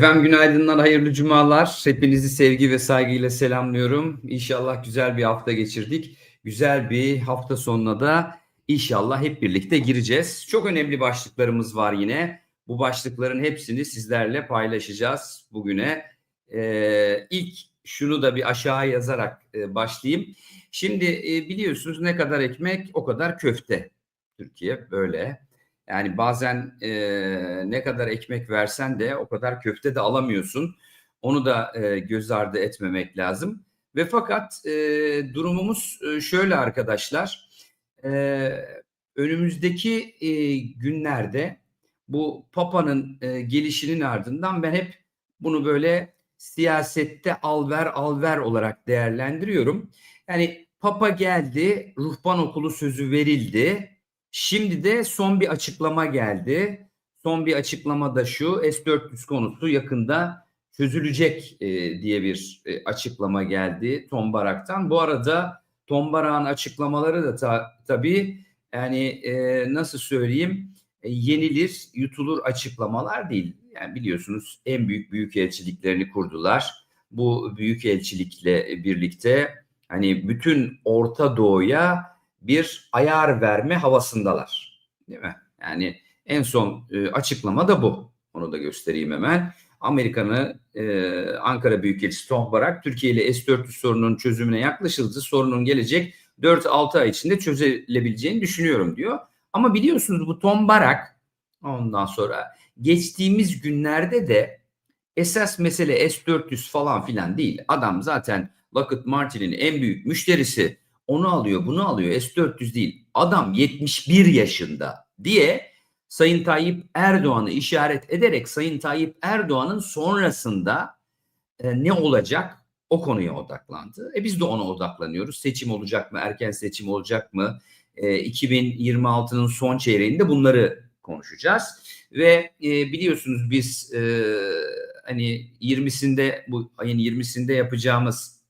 Efendim günaydınlar, hayırlı cumalar. Hepinizi sevgi ve saygıyla selamlıyorum. İnşallah güzel bir hafta geçirdik. Güzel bir hafta sonuna da inşallah hep birlikte gireceğiz. Çok önemli başlıklarımız var yine. Bu başlıkların hepsini sizlerle paylaşacağız bugüne. Ee, ilk şunu da bir aşağı yazarak e, başlayayım. Şimdi e, biliyorsunuz ne kadar ekmek o kadar köfte. Türkiye böyle. Yani bazen e, ne kadar ekmek versen de o kadar köfte de alamıyorsun. Onu da e, göz ardı etmemek lazım. Ve fakat e, durumumuz şöyle arkadaşlar. E, önümüzdeki e, günlerde bu Papa'nın e, gelişinin ardından ben hep bunu böyle siyasette al ver al ver olarak değerlendiriyorum. Yani Papa geldi, ruhban okulu sözü verildi Şimdi de son bir açıklama geldi. Son bir açıklama da şu S-400 konusu yakında çözülecek e, diye bir e, açıklama geldi Tom Barak'tan. Bu arada Tom Barak'ın açıklamaları da ta, tabii yani e, nasıl söyleyeyim e, yenilir, yutulur açıklamalar değil. Yani biliyorsunuz en büyük büyükelçiliklerini kurdular. Bu büyükelçilikle birlikte hani bütün Orta Doğu'ya bir ayar verme havasındalar. Değil mi? Yani en son e, açıklama da bu. Onu da göstereyim hemen. Amerika'nın e, Ankara Büyükelçisi Tom Barak Türkiye ile S-400 sorunun çözümüne yaklaşıldı. Sorunun gelecek 4-6 ay içinde çözülebileceğini düşünüyorum diyor. Ama biliyorsunuz bu Tom Barak ondan sonra geçtiğimiz günlerde de esas mesele S-400 falan filan değil. Adam zaten Lockheed Martin'in en büyük müşterisi onu alıyor, bunu alıyor. S400 değil. Adam 71 yaşında diye Sayın Tayyip Erdoğan'ı işaret ederek Sayın Tayyip Erdoğan'ın sonrasında e, ne olacak o konuya odaklandı. E biz de ona odaklanıyoruz. Seçim olacak mı? Erken seçim olacak mı? E, 2026'nın son çeyreğinde bunları konuşacağız. Ve e, biliyorsunuz biz e, hani 20'sinde bu ayın 20'sinde yapacağımız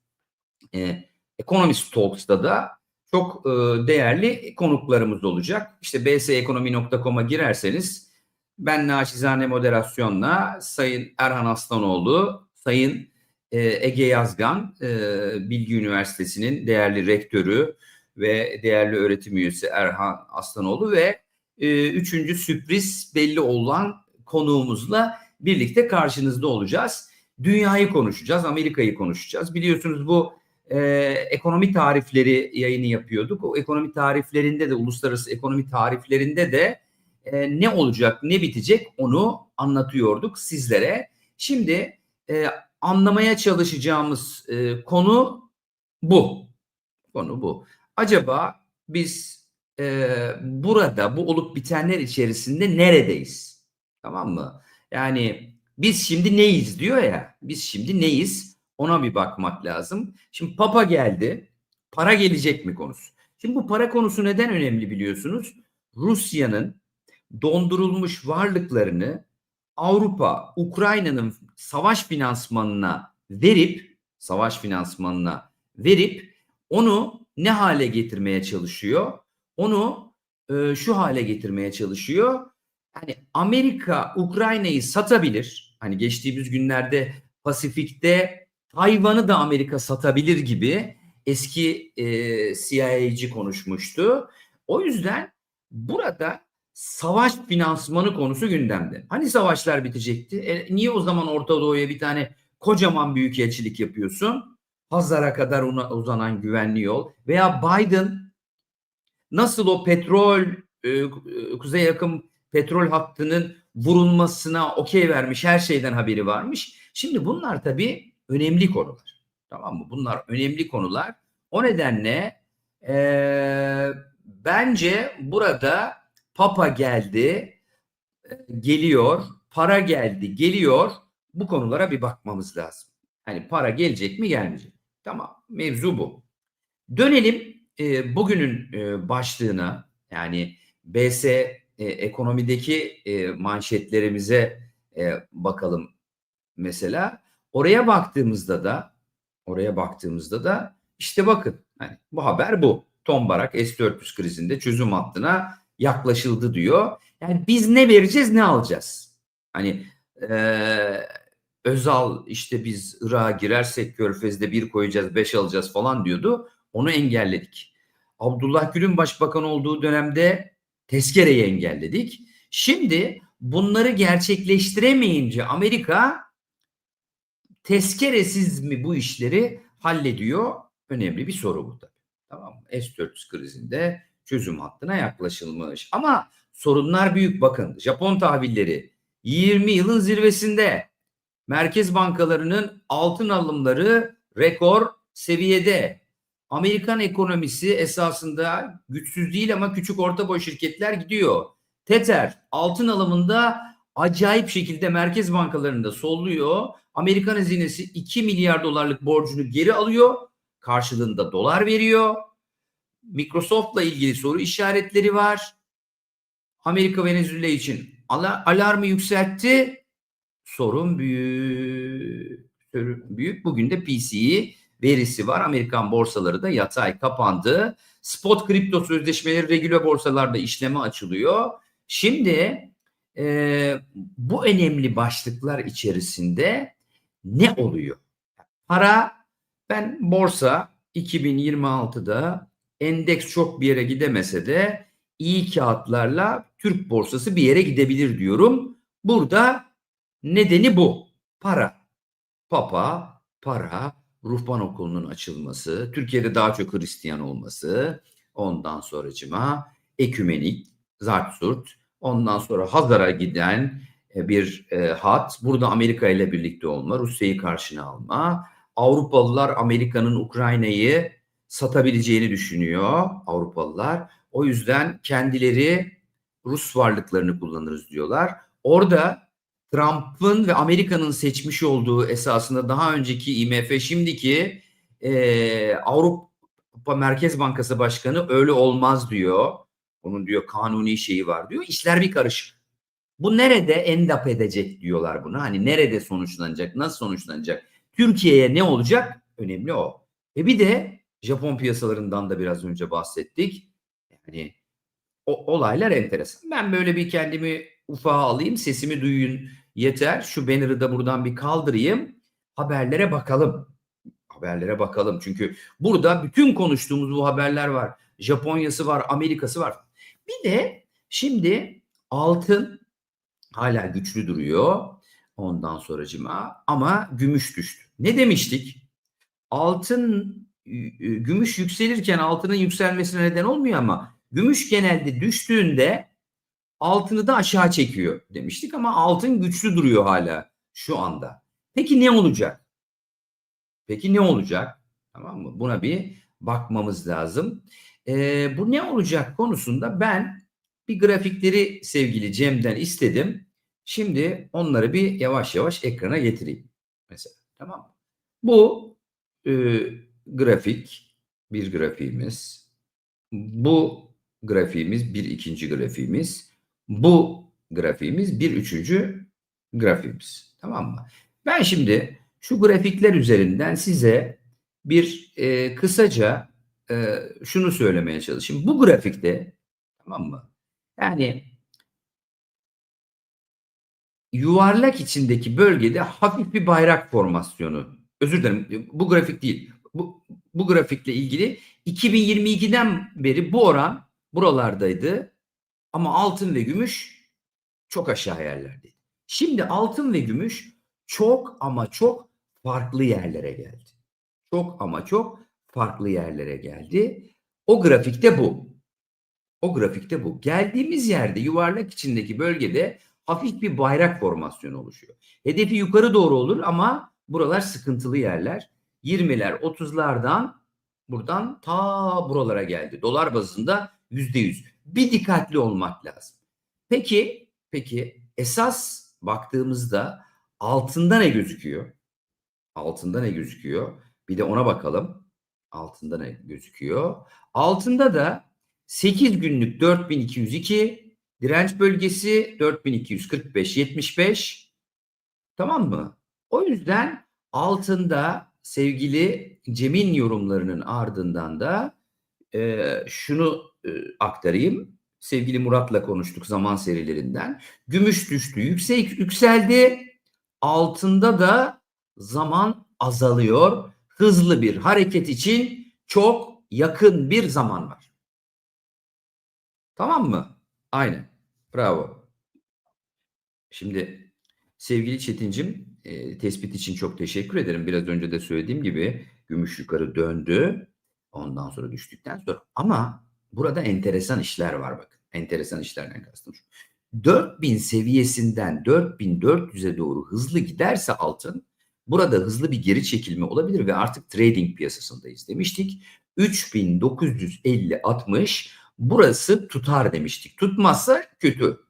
e, Economist Talks'ta da çok e, değerli konuklarımız olacak. İşte bsekonomi.com'a girerseniz ben naçizane moderasyonla Sayın Erhan Aslanoğlu, Sayın e, Ege Yazgan, e, Bilgi Üniversitesi'nin değerli rektörü ve değerli öğretim üyesi Erhan Aslanoğlu ve üçüncü sürpriz belli olan konuğumuzla birlikte karşınızda olacağız. Dünyayı konuşacağız, Amerika'yı konuşacağız. Biliyorsunuz bu e, ekonomi tarifleri yayını yapıyorduk. O ekonomi tariflerinde de uluslararası ekonomi tariflerinde de e, ne olacak ne bitecek onu anlatıyorduk sizlere. Şimdi e, anlamaya çalışacağımız e, konu bu. Konu bu. Acaba biz e, burada bu olup bitenler içerisinde neredeyiz? Tamam mı? Yani biz şimdi neyiz diyor ya. Biz şimdi neyiz? Ona bir bakmak lazım. Şimdi Papa geldi. Para gelecek mi konusu. Şimdi bu para konusu neden önemli biliyorsunuz? Rusya'nın dondurulmuş varlıklarını Avrupa, Ukrayna'nın savaş finansmanına verip savaş finansmanına verip onu ne hale getirmeye çalışıyor? Onu e, şu hale getirmeye çalışıyor. Hani Amerika Ukrayna'yı satabilir. Hani geçtiğimiz günlerde Pasifik'te Tayvan'ı da Amerika satabilir gibi eski e, CIA'ci konuşmuştu. O yüzden burada savaş finansmanı konusu gündemde. Hani savaşlar bitecekti? E, niye o zaman Orta Doğu'ya bir tane kocaman büyükelçilik yapıyorsun? Hazara kadar ona uzanan güvenli yol veya Biden nasıl o petrol e, kuzey yakın petrol hattının vurulmasına okey vermiş her şeyden haberi varmış. Şimdi bunlar tabii önemli konular. Tamam mı? Bunlar önemli konular. O nedenle e, bence burada Papa geldi, geliyor, para geldi, geliyor. Bu konulara bir bakmamız lazım. Hani para gelecek mi gelmeyecek. Tamam mevzu bu. Dönelim e, bugünün e, başlığına yani BS e, ekonomideki e, manşetlerimize e, bakalım mesela. Oraya baktığımızda da oraya baktığımızda da işte bakın hani bu haber bu. Tom Barak S-400 krizinde çözüm hattına yaklaşıldı diyor. Yani biz ne vereceğiz ne alacağız? Hani e, Özal işte biz Irak'a girersek Körfez'de bir koyacağız, beş alacağız falan diyordu. Onu engelledik. Abdullah Gül'ün başbakan olduğu dönemde tezkereyi engelledik. Şimdi bunları gerçekleştiremeyince Amerika tezkeresiz mi bu işleri hallediyor? Önemli bir soru bu tabii. Tamam mı? S-400 krizinde çözüm hattına yaklaşılmış. Ama sorunlar büyük bakın. Japon tahvilleri 20 yılın zirvesinde. Merkez bankalarının altın alımları rekor seviyede. Amerikan ekonomisi esasında güçsüz değil ama küçük orta boy şirketler gidiyor. Tether altın alımında acayip şekilde merkez bankalarında solluyor. Amerikan hazinesi 2 milyar dolarlık borcunu geri alıyor. Karşılığında dolar veriyor. Microsoft'la ilgili soru işaretleri var. Amerika Venezuela için ala- alarmı yükseltti. Sorun büyük. Büyük. Bugün de PCE verisi var. Amerikan borsaları da yatay kapandı. Spot kripto sözleşmeleri regüle borsalarda işleme açılıyor. Şimdi e, bu önemli başlıklar içerisinde ne oluyor? Para ben borsa 2026'da endeks çok bir yere gidemese de iyi kağıtlarla Türk borsası bir yere gidebilir diyorum. Burada nedeni bu. Para. Papa, para, ruhban okulunun açılması, Türkiye'de daha çok Hristiyan olması, ondan sonracıma ekümenik, Zartsurt, ondan sonra Hazar'a giden e, bir e, hat, burada Amerika ile birlikte olma, Rusya'yı karşına alma, Avrupalılar Amerika'nın Ukrayna'yı satabileceğini düşünüyor Avrupalılar. O yüzden kendileri Rus varlıklarını kullanırız diyorlar. Orada Trump'ın ve Amerika'nın seçmiş olduğu esasında daha önceki IMF şimdiki e, Avrupa Merkez Bankası Başkanı öyle olmaz diyor. Onun diyor kanuni şeyi var diyor. İşler bir karışık. Bu nerede endap edecek diyorlar buna. Hani nerede sonuçlanacak, nasıl sonuçlanacak? Türkiye'ye ne olacak? Önemli o. E bir de Japon piyasalarından da biraz önce bahsettik. Yani o, olaylar enteresan. Ben böyle bir kendimi ufağa alayım, sesimi duyun yeter. Şu banner'ı da buradan bir kaldırayım. Haberlere bakalım. Haberlere bakalım. Çünkü burada bütün konuştuğumuz bu haberler var. Japonya'sı var, Amerika'sı var. Bir de şimdi altın hala güçlü duruyor. Ondan sonracıma ama gümüş düştü. Ne demiştik? Altın gümüş yükselirken altının yükselmesine neden olmuyor ama gümüş genelde düştüğünde altını da aşağı çekiyor demiştik ama altın güçlü duruyor hala şu anda. Peki ne olacak? Peki ne olacak? Tamam mı? Buna bir bakmamız lazım. Ee, bu ne olacak konusunda ben bir grafikleri sevgili Cem'den istedim. Şimdi onları bir yavaş yavaş ekrana getireyim. Mesela tamam mı? Bu e, grafik bir grafiğimiz. Bu grafiğimiz bir ikinci grafiğimiz. Bu grafiğimiz bir üçüncü grafiğimiz. Tamam mı? Ben şimdi şu grafikler üzerinden size bir e, kısaca e, şunu söylemeye çalışayım. Bu grafikte tamam mı? Yani yuvarlak içindeki bölgede hafif bir bayrak formasyonu. Özür dilerim bu grafik değil. Bu, bu grafikle ilgili 2022'den beri bu oran buralardaydı. Ama altın ve gümüş çok aşağı yerlerdeydi. Şimdi altın ve gümüş çok ama çok farklı yerlere geldi. Çok ama çok farklı yerlere geldi. O grafikte bu. O grafikte bu. Geldiğimiz yerde yuvarlak içindeki bölgede hafif bir bayrak formasyonu oluşuyor. Hedefi yukarı doğru olur ama buralar sıkıntılı yerler. 20'ler 30'lardan buradan ta buralara geldi. Dolar bazında %100. Bir dikkatli olmak lazım. Peki, peki esas baktığımızda altında ne gözüküyor? Altında ne gözüküyor? Bir de ona bakalım. Altında ne gözüküyor? Altında da 8 günlük 4202 direnç bölgesi 4245 75 tamam mı? O yüzden altında sevgili Cem'in yorumlarının ardından da e, şunu e, aktarayım. Sevgili Murat'la konuştuk zaman serilerinden. Gümüş düştü, yüksek yükseldi. Altında da zaman azalıyor. Hızlı bir hareket için çok yakın bir zaman var. Tamam mı? Aynen. Bravo. Şimdi sevgili Çetincim e, tespit için çok teşekkür ederim. Biraz önce de söylediğim gibi gümüş yukarı döndü. Ondan sonra düştükten sonra ama burada enteresan işler var bakın. Enteresan işlerden kastım şu. 4000 seviyesinden 4400'e doğru hızlı giderse altın burada hızlı bir geri çekilme olabilir ve artık trading piyasasındayız demiştik. 3950 60 burası tutar demiştik. Tutmazsa kötü.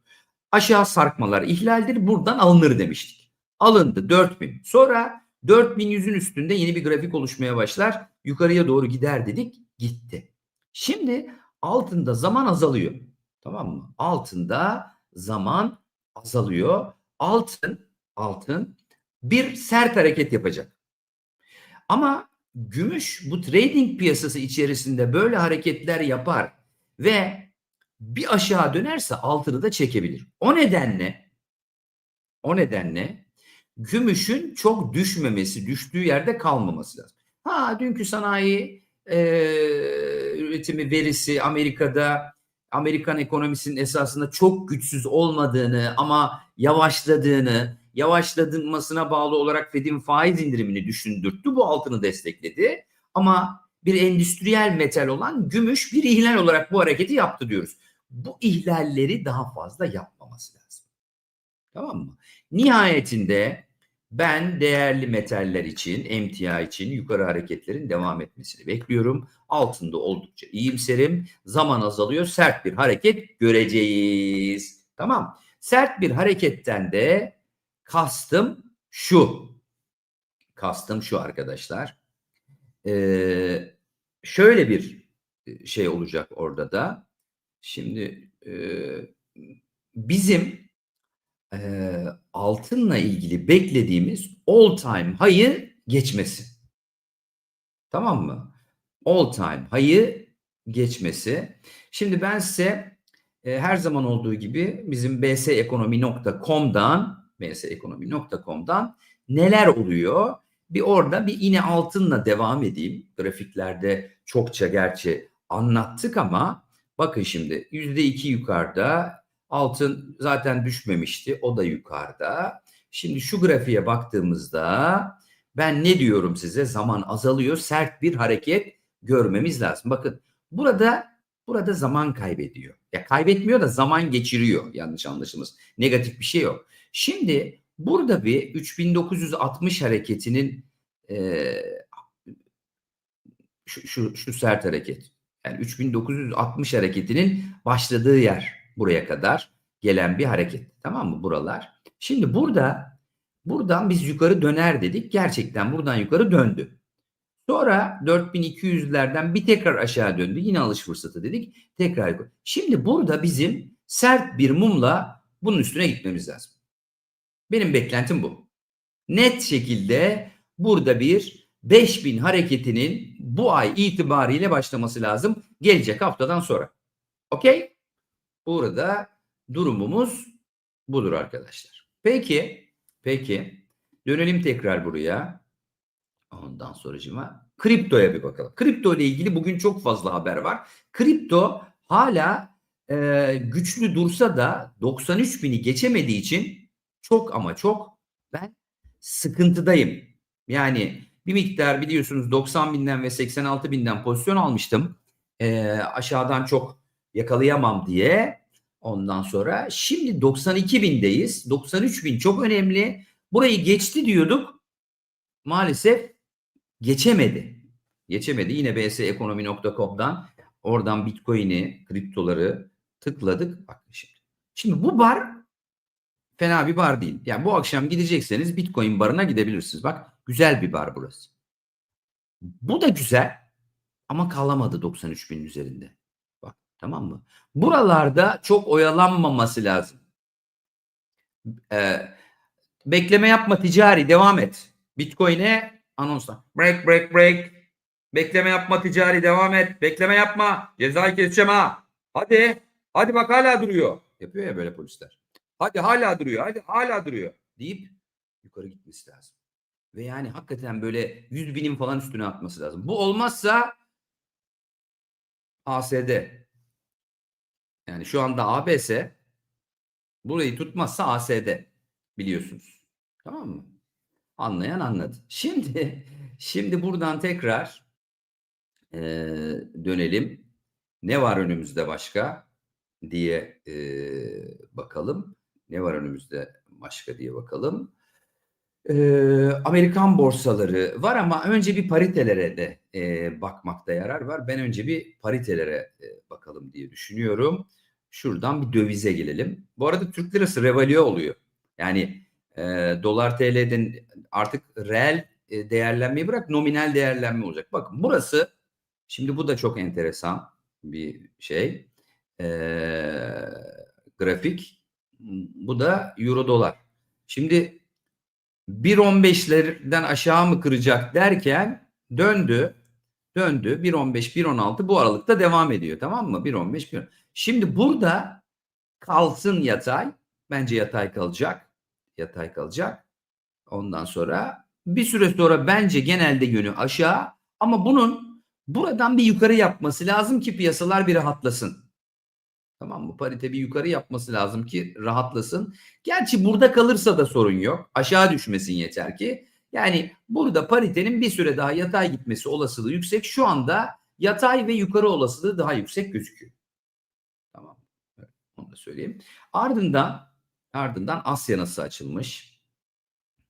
Aşağı sarkmalar ihlaldir buradan alınır demiştik. Alındı 4000. Sonra 4100'ün üstünde yeni bir grafik oluşmaya başlar. Yukarıya doğru gider dedik gitti. Şimdi altında zaman azalıyor. Tamam mı? Altında zaman azalıyor. Altın altın bir sert hareket yapacak. Ama gümüş bu trading piyasası içerisinde böyle hareketler yapar ve bir aşağı dönerse altını da çekebilir. O nedenle o nedenle gümüşün çok düşmemesi, düştüğü yerde kalmaması lazım. Ha dünkü sanayi e, üretimi verisi Amerika'da Amerikan ekonomisinin esasında çok güçsüz olmadığını ama yavaşladığını, yavaşladılmasına bağlı olarak Fed'in faiz indirimini düşündürttü. Bu altını destekledi. Ama bir endüstriyel metal olan gümüş bir ihlal olarak bu hareketi yaptı diyoruz. Bu ihlalleri daha fazla yapmaması lazım. Tamam mı? Nihayetinde ben değerli metaller için, emtia için yukarı hareketlerin devam etmesini bekliyorum. Altında oldukça iyimserim. Zaman azalıyor. Sert bir hareket göreceğiz. Tamam. Sert bir hareketten de kastım şu. Kastım şu arkadaşlar. Ee, şöyle bir şey olacak orada da. Şimdi e, bizim e, altınla ilgili beklediğimiz all time high'ı geçmesi. Tamam mı? All time high'ı geçmesi. Şimdi ben size e, her zaman olduğu gibi bizim bsekonomi.com'dan bsekonomi.com'dan neler oluyor? Bir orada bir yine altınla devam edeyim. Grafiklerde çokça gerçi anlattık ama bakın şimdi yüzde iki yukarıda altın zaten düşmemişti. O da yukarıda. Şimdi şu grafiğe baktığımızda ben ne diyorum size? Zaman azalıyor. Sert bir hareket görmemiz lazım. Bakın burada burada zaman kaybediyor. Ya kaybetmiyor da zaman geçiriyor. Yanlış anlaşılmaz. Negatif bir şey yok. Şimdi burada bir 3960 hareketinin e, şu, şu, şu sert hareket. Yani 3960 hareketinin başladığı yer buraya kadar gelen bir hareket. Tamam mı buralar? Şimdi burada buradan biz yukarı döner dedik. Gerçekten buradan yukarı döndü. Sonra 4200'lerden bir tekrar aşağı döndü. Yine alış fırsatı dedik. Tekrar yukarı. Şimdi burada bizim sert bir mumla bunun üstüne gitmemiz lazım. Benim beklentim bu. Net şekilde burada bir 5000 hareketinin bu ay itibariyle başlaması lazım. Gelecek haftadan sonra. Okey? Burada durumumuz budur arkadaşlar. Peki, peki dönelim tekrar buraya. Ondan sonracıma kriptoya bir bakalım. Kripto ile ilgili bugün çok fazla haber var. Kripto hala e, güçlü dursa da 93 bini geçemediği için çok ama çok ben sıkıntıdayım. Yani bir miktar biliyorsunuz 90 binden ve 86 binden pozisyon almıştım. E, aşağıdan çok yakalayamam diye. Ondan sonra şimdi 92 bindeyiz. 93 bin çok önemli. Burayı geçti diyorduk. Maalesef geçemedi. Geçemedi. Yine bsekonomi.com'dan oradan Bitcoin'i, kriptoları tıkladık. Bak şimdi. Şimdi bu bar fena bir bar değil. Yani bu akşam gidecekseniz Bitcoin barına gidebilirsiniz. Bak güzel bir bar burası. Bu da güzel ama kalamadı 93 bin üzerinde. Bak tamam mı? Buralarda çok oyalanmaması lazım. Ee, bekleme yapma ticari devam et. Bitcoin'e anonsla. Break break break. Bekleme yapma ticari devam et. Bekleme yapma. Cezayı keseceğim ha. Hadi. Hadi bak hala duruyor. Yapıyor ya böyle polisler. Hadi hala duruyor. Hadi hala duruyor. Deyip yukarı gitmesi lazım. Ve yani hakikaten böyle 100 binin falan üstüne atması lazım. Bu olmazsa ASD yani şu anda ABS burayı tutmazsa ASD biliyorsunuz. Tamam mı? Anlayan anladı. Şimdi şimdi buradan tekrar e, dönelim. Ne var önümüzde başka diye e, bakalım. Ne var önümüzde başka diye bakalım. E, Amerikan borsaları var ama önce bir paritelere de e, bakmakta yarar var. Ben önce bir paritelere e, bakalım diye düşünüyorum. Şuradan bir dövize gelelim. Bu arada Türk lirası revalüe oluyor. Yani e, dolar TL'den artık reel e, değerlenmeyi bırak nominal değerlenme olacak. Bakın burası şimdi bu da çok enteresan bir şey. E, grafik. Bu da euro dolar. Şimdi 1.15'lerden aşağı mı kıracak derken döndü. Döndü 1.15 1.16 bu aralıkta devam ediyor tamam mı? 1.15 1. Şimdi burada kalsın yatay. Bence yatay kalacak. Yatay kalacak. Ondan sonra bir süre sonra bence genelde yönü aşağı ama bunun buradan bir yukarı yapması lazım ki piyasalar bir rahatlasın. Tamam mı? Parite bir yukarı yapması lazım ki rahatlasın. Gerçi burada kalırsa da sorun yok. Aşağı düşmesin yeter ki. Yani burada paritenin bir süre daha yatay gitmesi olasılığı yüksek. Şu anda yatay ve yukarı olasılığı daha yüksek gözüküyor. Tamam. Evet, onu da söyleyeyim. Ardından ardından Asya nasıl açılmış?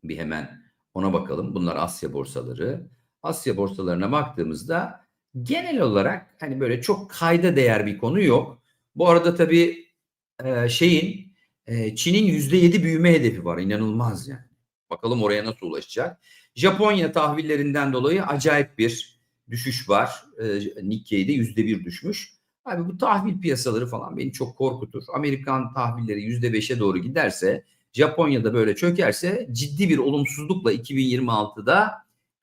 Bir hemen ona bakalım. Bunlar Asya borsaları. Asya borsalarına baktığımızda genel olarak hani böyle çok kayda değer bir konu yok. Bu arada tabii e, şeyin e, Çin'in %7 büyüme hedefi var. İnanılmaz yani. Bakalım oraya nasıl ulaşacak. Japonya tahvillerinden dolayı acayip bir düşüş var. E, Nikkei'de %1 düşmüş. Abi bu tahvil piyasaları falan beni çok korkutur. Amerikan tahvilleri %5'e doğru giderse, Japonya'da böyle çökerse ciddi bir olumsuzlukla 2026'da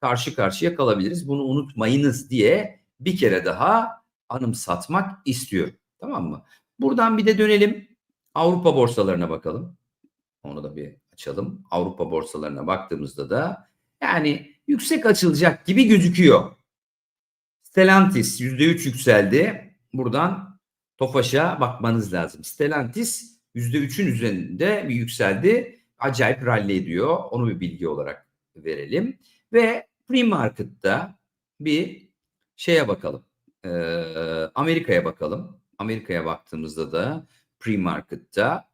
karşı karşıya kalabiliriz. Bunu unutmayınız diye bir kere daha anımsatmak istiyorum. Tamam mı? Buradan bir de dönelim Avrupa borsalarına bakalım. Onu da bir açalım. Avrupa borsalarına baktığımızda da yani yüksek açılacak gibi gözüküyor. Stellantis %3 yükseldi. Buradan Tofaş'a bakmanız lazım. Stellantis %3'ün üzerinde bir yükseldi. Acayip rally ediyor. Onu bir bilgi olarak verelim. Ve pre-market'ta bir şeye bakalım. Ee, Amerika'ya bakalım. Amerika'ya baktığımızda da pre-market'ta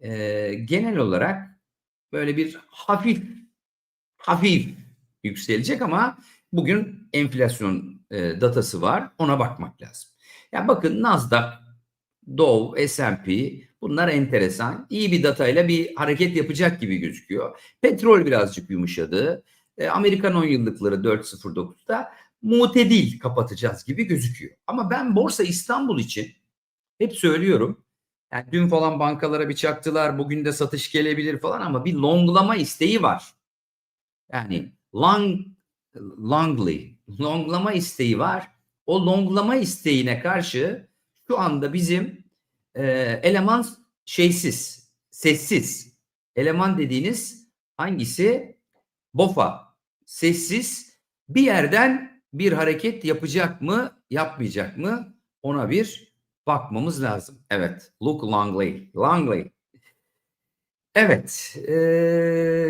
e, genel olarak böyle bir hafif hafif yükselecek ama bugün enflasyon e, datası var. Ona bakmak lazım. Ya bakın Nasdaq, Dow, S&P bunlar enteresan. İyi bir datayla bir hareket yapacak gibi gözüküyor. Petrol birazcık yumuşadı. E, Amerikan 10 yıllıkları 4.09'da mutedil kapatacağız gibi gözüküyor. Ama ben Borsa İstanbul için hep söylüyorum. Yani dün falan bankalara bir çaktılar. Bugün de satış gelebilir falan ama bir longlama isteği var. Yani long longly longlama isteği var. O longlama isteğine karşı şu anda bizim e, eleman şeysiz, sessiz. Eleman dediğiniz hangisi? BOFA. Sessiz bir yerden bir hareket yapacak mı, yapmayacak mı? Ona bir bakmamız lazım. Evet. Look Longley. Longley. Evet. E,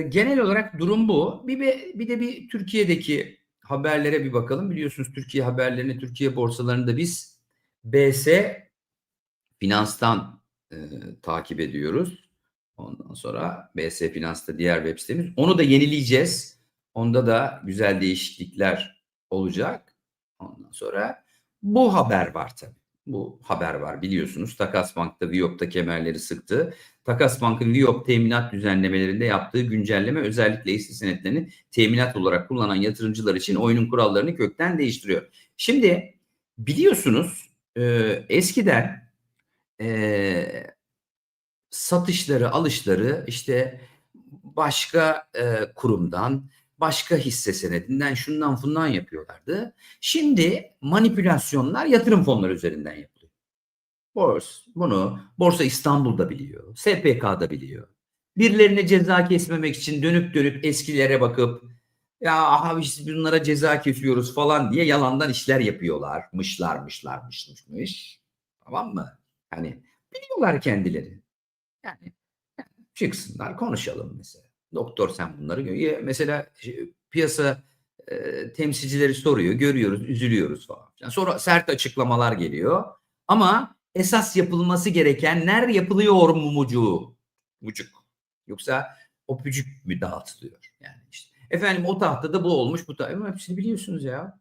genel olarak durum bu. Bir, bir de bir Türkiye'deki haberlere bir bakalım. Biliyorsunuz Türkiye haberlerini, Türkiye borsalarında biz BS Finans'tan e, takip ediyoruz. Ondan sonra BS Finans'ta diğer web sitemiz. Onu da yenileyeceğiz. Onda da güzel değişiklikler olacak. Ondan sonra bu haber var tabii bu haber var biliyorsunuz. Takas Bank'ta Viyop'ta kemerleri sıktı. Takas Bank'ın Viyop teminat düzenlemelerinde yaptığı güncelleme özellikle hisse senetlerini teminat olarak kullanan yatırımcılar için oyunun kurallarını kökten değiştiriyor. Şimdi biliyorsunuz e, eskiden e, satışları, alışları işte başka e, kurumdan, başka hisse senedinden şundan fundan yapıyorlardı. Şimdi manipülasyonlar yatırım fonları üzerinden yapılıyor. Bors, bunu Borsa İstanbul'da biliyor, SPK'da biliyor. birilerine ceza kesmemek için dönüp dönüp eskilere bakıp ya abi biz bunlara ceza kesiyoruz falan diye yalandan işler yapıyorlar. Mışlar mışlar mış mış mış. Tamam mı? Hani biliyorlar kendileri. Yani çıksınlar konuşalım mesela. Doktor sen bunları gö- mesela şey, piyasa e, temsilcileri soruyor, görüyoruz, üzülüyoruz falan. filan. sonra sert açıklamalar geliyor. Ama esas yapılması gerekenler yapılıyor mu mucuğu? Mucuk. Yoksa o pücük mü dağıtılıyor? Yani işte efendim o tahtada bu olmuş bu tahtada. Hepsini biliyorsunuz ya.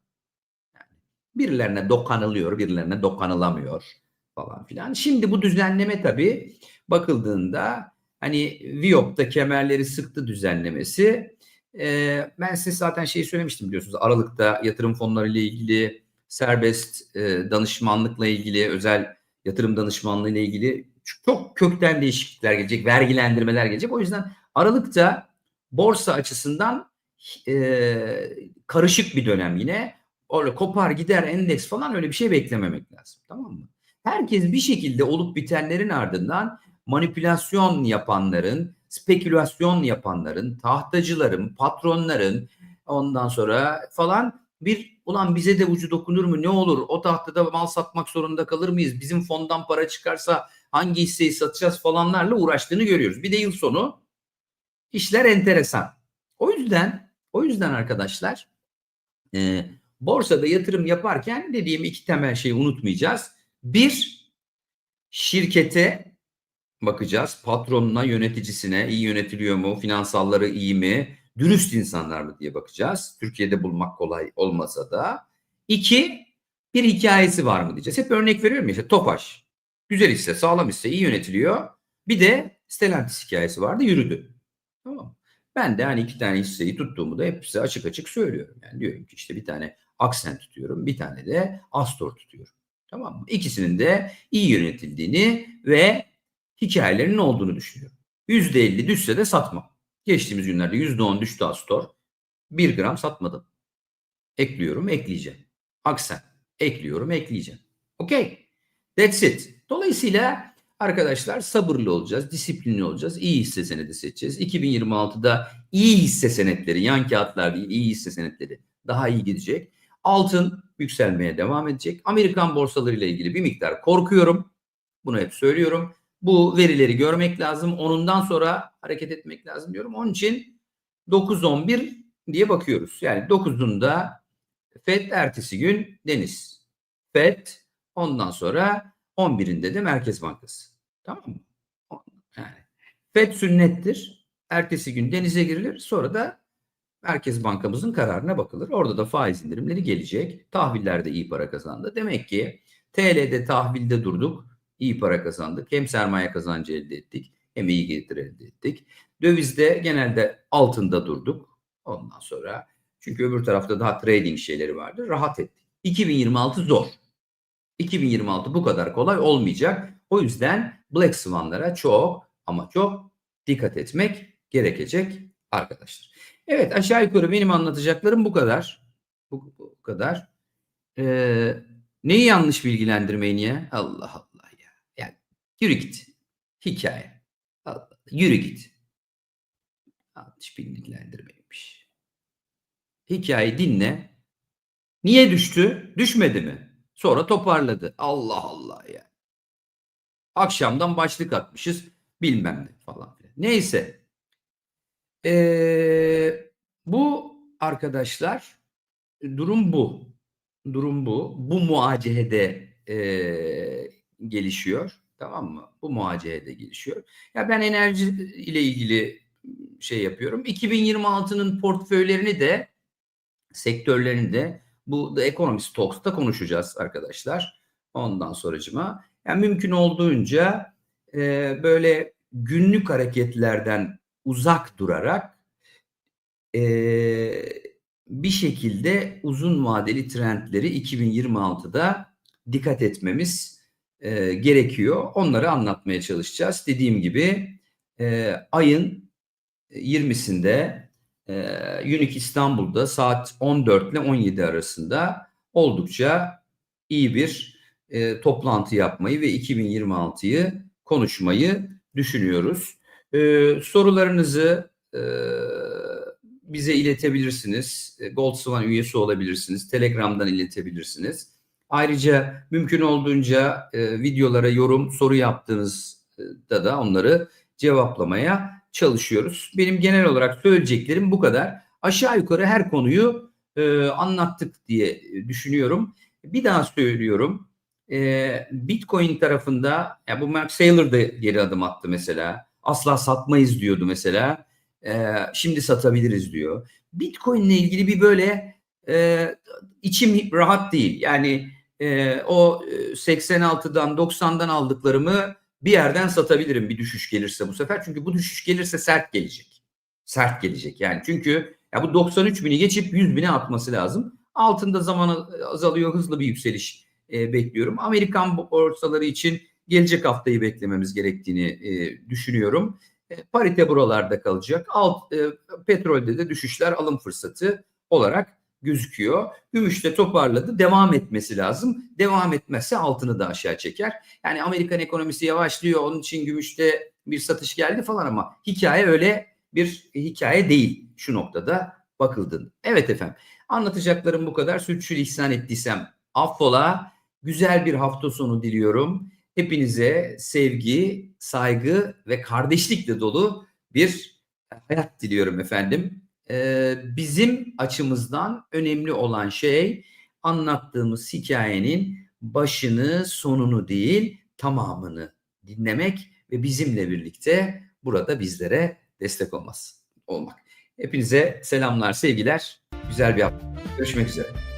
Yani birilerine dokanılıyor, birilerine dokanılamıyor falan filan. Şimdi bu düzenleme tabii bakıldığında hani Viyop'ta kemerleri sıktı düzenlemesi. Ee, ben size zaten şeyi söylemiştim biliyorsunuz. Aralıkta yatırım fonları ile ilgili serbest e, danışmanlıkla ilgili özel yatırım danışmanlığı ile ilgili çok kökten değişiklikler gelecek, vergilendirmeler gelecek. O yüzden Aralık'ta borsa açısından e, karışık bir dönem yine. Öyle kopar gider endeks falan öyle bir şey beklememek lazım. Tamam mı? Herkes bir şekilde olup bitenlerin ardından manipülasyon yapanların, spekülasyon yapanların, tahtacıların, patronların ondan sonra falan bir ulan bize de ucu dokunur mu ne olur o tahtada mal satmak zorunda kalır mıyız bizim fondan para çıkarsa hangi hisseyi satacağız falanlarla uğraştığını görüyoruz. Bir de yıl sonu işler enteresan. O yüzden o yüzden arkadaşlar e, borsada yatırım yaparken dediğim iki temel şeyi unutmayacağız. Bir şirkete bakacağız. Patronuna, yöneticisine iyi yönetiliyor mu? Finansalları iyi mi? Dürüst insanlar mı diye bakacağız. Türkiye'de bulmak kolay olmasa da. İki, bir hikayesi var mı diyeceğiz. Hep örnek veriyorum ya işte Topaş. Güzel hisse, sağlam hisse, iyi yönetiliyor. Bir de Stellantis hikayesi vardı, yürüdü. Tamam Ben de hani iki tane hisseyi tuttuğumu da hep size açık açık söylüyorum. Yani diyorum ki işte bir tane Accent tutuyorum, bir tane de Astor tutuyorum. Tamam mı? İkisinin de iyi yönetildiğini ve hikayelerinin olduğunu düşünüyorum. %50 düşse de satmam. Geçtiğimiz günlerde %10 düştü Astor. 1 gram satmadım. Ekliyorum, ekleyeceğim. Aksen. Ekliyorum, ekleyeceğim. Okey. That's it. Dolayısıyla arkadaşlar sabırlı olacağız, disiplinli olacağız. İyi hisse senedi seçeceğiz. 2026'da iyi hisse senetleri, yan kağıtlar değil, iyi hisse senetleri daha iyi gidecek. Altın yükselmeye devam edecek. Amerikan borsaları ile ilgili bir miktar korkuyorum. Bunu hep söylüyorum. Bu verileri görmek lazım. Onundan sonra hareket etmek lazım diyorum. Onun için 9-11 diye bakıyoruz. Yani 9'unda FED ertesi gün Deniz. FED ondan sonra 11'inde de Merkez Bankası. Tamam mı? Yani FED sünnettir. Ertesi gün denize girilir. Sonra da Merkez Bankamızın kararına bakılır. Orada da faiz indirimleri gelecek. Tahvillerde iyi para kazandı. Demek ki TL'de tahvilde durduk. İyi para kazandık. Hem sermaye kazancı elde ettik. Hem iyi getir elde ettik. Dövizde genelde altında durduk. Ondan sonra çünkü öbür tarafta daha trading şeyleri vardı. Rahat ettik. 2026 zor. 2026 bu kadar kolay olmayacak. O yüzden Black Swan'lara çok ama çok dikkat etmek gerekecek arkadaşlar. Evet aşağı yukarı benim anlatacaklarım bu kadar. Bu, bu kadar. Ee, neyi yanlış bilgilendirmeyi niye? Allah Allah yürü git. Hikaye. Allah, yürü git. Yanlış bilgilendirmeymiş. Hikayeyi dinle. Niye düştü? Düşmedi mi? Sonra toparladı. Allah Allah ya. Akşamdan başlık atmışız bilmem ne falan. Neyse. Ee, bu arkadaşlar durum bu. Durum bu. Bu muacehede e, gelişiyor. Tamam mı? Bu muacehede gelişiyor. Ya ben enerji ile ilgili şey yapıyorum. 2026'nın portföylerini de sektörlerini de bu The Economist Talks'ta konuşacağız arkadaşlar. Ondan sonracıma. Yani mümkün olduğunca e, böyle günlük hareketlerden uzak durarak e, bir şekilde uzun vadeli trendleri 2026'da dikkat etmemiz e, gerekiyor. Onları anlatmaya çalışacağız. Dediğim gibi e, ayın 20'sinde e, Unique İstanbul'da saat 14 ile 17 arasında oldukça iyi bir e, toplantı yapmayı ve 2026'yı konuşmayı düşünüyoruz. Ee, sorularınızı e, bize iletebilirsiniz. E, Gold Swan üyesi olabilirsiniz. Telegram'dan iletebilirsiniz. Ayrıca mümkün olduğunca e, videolara yorum, soru yaptığınızda da onları cevaplamaya çalışıyoruz. Benim genel olarak söyleyeceklerim bu kadar. Aşağı yukarı her konuyu e, anlattık diye düşünüyorum. Bir daha söylüyorum. E, Bitcoin tarafında ya bu Mark Saylor da geri adım attı mesela. Asla satmayız diyordu mesela. E, şimdi satabiliriz diyor. Bitcoin ile ilgili bir böyle e, içim rahat değil. Yani e, o 86'dan 90'dan aldıklarımı bir yerden satabilirim bir düşüş gelirse bu sefer. Çünkü bu düşüş gelirse sert gelecek. Sert gelecek yani. Çünkü ya bu 93 bini geçip 100 bine atması lazım. Altında zaman azalıyor. Hızlı bir yükseliş e, bekliyorum. Amerikan borsaları için gelecek haftayı beklememiz gerektiğini e, düşünüyorum. E, parite buralarda kalacak. Alt e, petrolde de düşüşler alım fırsatı olarak gözüküyor. Gümüş de toparladı. Devam etmesi lazım. Devam etmezse altını da aşağı çeker. Yani Amerikan ekonomisi yavaşlıyor. Onun için gümüşte bir satış geldi falan ama hikaye öyle bir hikaye değil şu noktada bakıldığında. Evet efendim. Anlatacaklarım bu kadar. Suçlu ihsan ettiysem affola. Güzel bir hafta sonu diliyorum. Hepinize sevgi, saygı ve kardeşlikle dolu bir hayat diliyorum efendim. Ee, bizim açımızdan önemli olan şey anlattığımız hikayenin başını, sonunu değil, tamamını dinlemek ve bizimle birlikte burada bizlere destek olması olmak. Hepinize selamlar, sevgiler. Güzel bir hafta. Görüşmek üzere.